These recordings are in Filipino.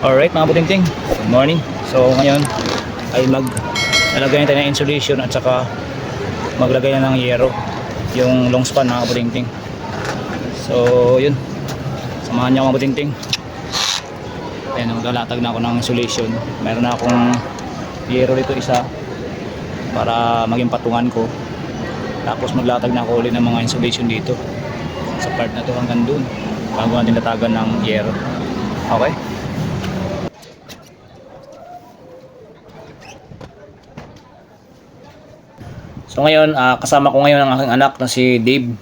Alright mga butingting, good morning. So ngayon ay mag lalagay na tayo ng insulation at saka maglagay na ng yero yung long span mga butingting. So yun, samahan niyo mga butingting. Ayan, maglalatag na ako ng insulation. Meron na akong yero dito isa para maging patungan ko. Tapos maglatag na ako ulit ng mga insulation dito sa part na to hanggang dun bago natin latagan ng yero. Okay? So ngayon, ah, kasama ko ngayon ang aking anak na si Dave.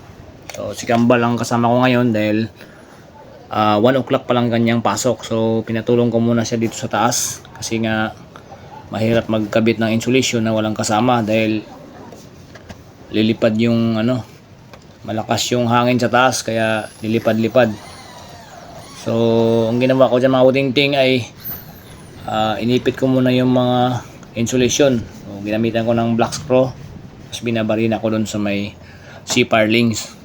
So si Kambal ang kasama ko ngayon dahil ah, 1 o'clock pa lang kanyang pasok. So pinatulong ko muna siya dito sa taas kasi nga mahirap magkabit ng insulation na walang kasama dahil lilipad yung ano malakas yung hangin sa taas kaya lilipad-lipad. So ang ginawa ko dyan mga uting-ting ay ah, inipit ko muna yung mga insulation. So, ginamitan ko ng black screw tapos binabarina ko doon sa may C-par links.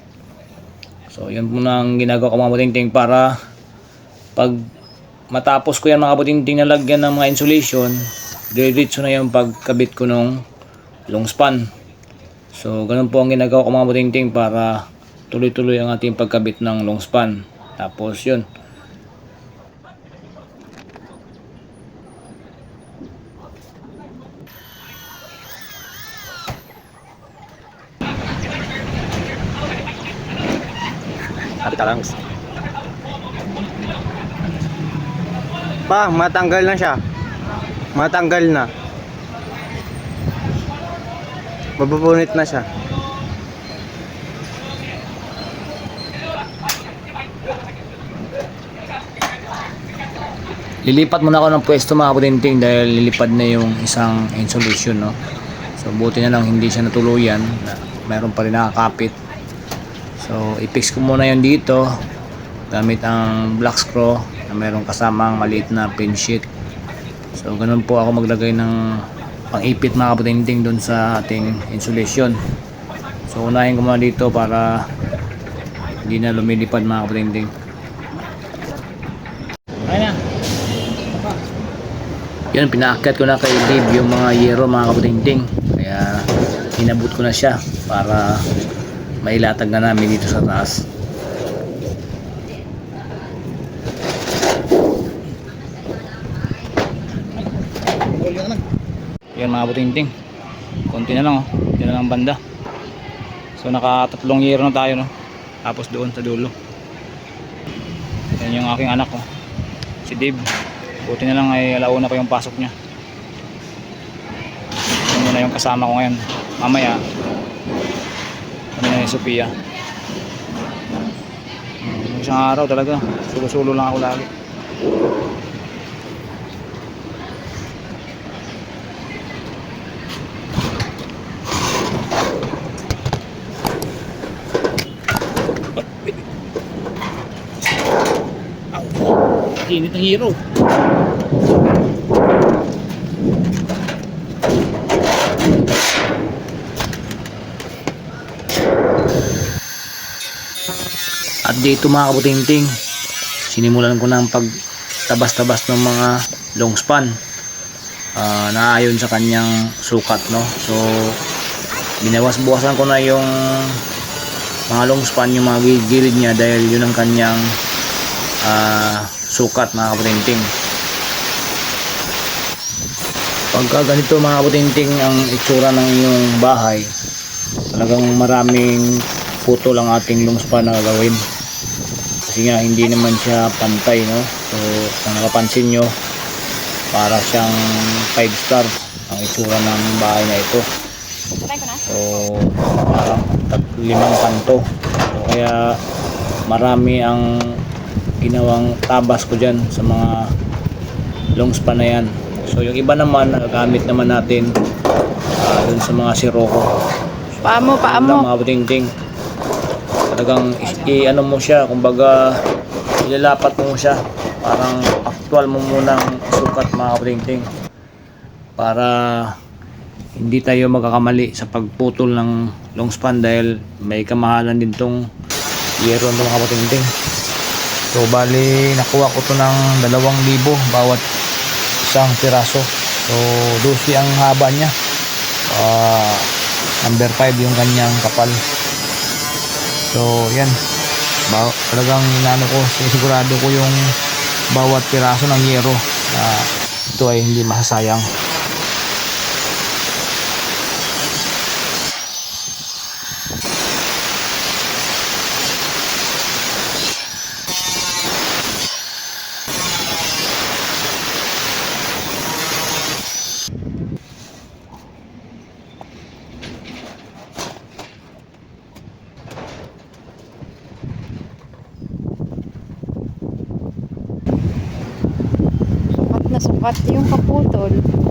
So, yun muna ang ginagawa ko mga butingting para pag matapos ko yan mga butingting na lagyan ng mga insulation, diretso na yung pagkabit ko nung long span. So, ganun po ang ginagawa ko mga butingting para tuloy-tuloy ang ating pagkabit ng long span. Tapos yun, Sabi ka lang. Pa, matanggal na siya. Matanggal na. Mabupunit na siya. Lilipat muna ako ng pwesto mga putinting dahil lilipad na yung isang insulation no. So buti na lang hindi siya natuluyan na mayroon pa rin nakakapit. So i-fix ko muna yon dito gamit ang black screw na mayroong kasamang maliit na pin sheet. So ganun po ako maglagay ng pang-ipit mga putinting doon sa ating insulation. So unahin ko muna dito para hindi na lumilipad mga na. Yun, pinaakyat ko na kay Dave yung mga yero mga kaputingting. Kaya inabot ko na siya para mailatag na namin dito sa taas. Yan mga kaputingting. Konti na lang oh. Konti na lang banda. So nakatatlong yero na tayo no. Tapos doon sa dulo. Yan yung aking anak oh. Si Dave. Buti na lang ay alauna pa yung pasok niya. Yun na yung kasama ko ngayon. Mamaya, kami na yung Sophia. Isang araw talaga, sulo-sulo lang ako lagi. Init ng hero. Dito mga kabutingting, sinimulan ko ng pagtabas-tabas ng mga long span. Ah, naayon sa kanyang sukat no. So binawas-buwasan ko na yung mga long span yung mga gilid niya dahil yun ang kanyang ah, sukat mga kabutingting. Pagka ganito mga kabutingting ang itsura ng iyong bahay, talagang maraming puto lang ating long span na gagawin kasi nga hindi naman siya pantay no? So kung nakapansin nyo para siyang 5 star ang itsura ng bahay na ito. So parang tat- limang kanto. So kaya marami ang ginawang tabas ko dyan sa mga long span na yan. So yung iba naman nagagamit naman natin ah, dun sa mga siroko. Paamo, Ano paamo. mga buting-ting. Talagang i-ano mo siya, kumbaga ilalapat mo siya. Parang actual mo munang sukat mga buting-ting. Para hindi tayo magkakamali sa pagputol ng long span dahil may kamahalan din tong yero ng mga buting-ting. So bali nakuha ko to ng 2,000 bawat isang piraso. So 12 ang haba niya. Ah, number 5 yung kanyang kapal. So yan. Ba talagang inano ko, sigurado ko yung bawat piraso ng yero na ito ay hindi masasayang. Sukat yung kaputol.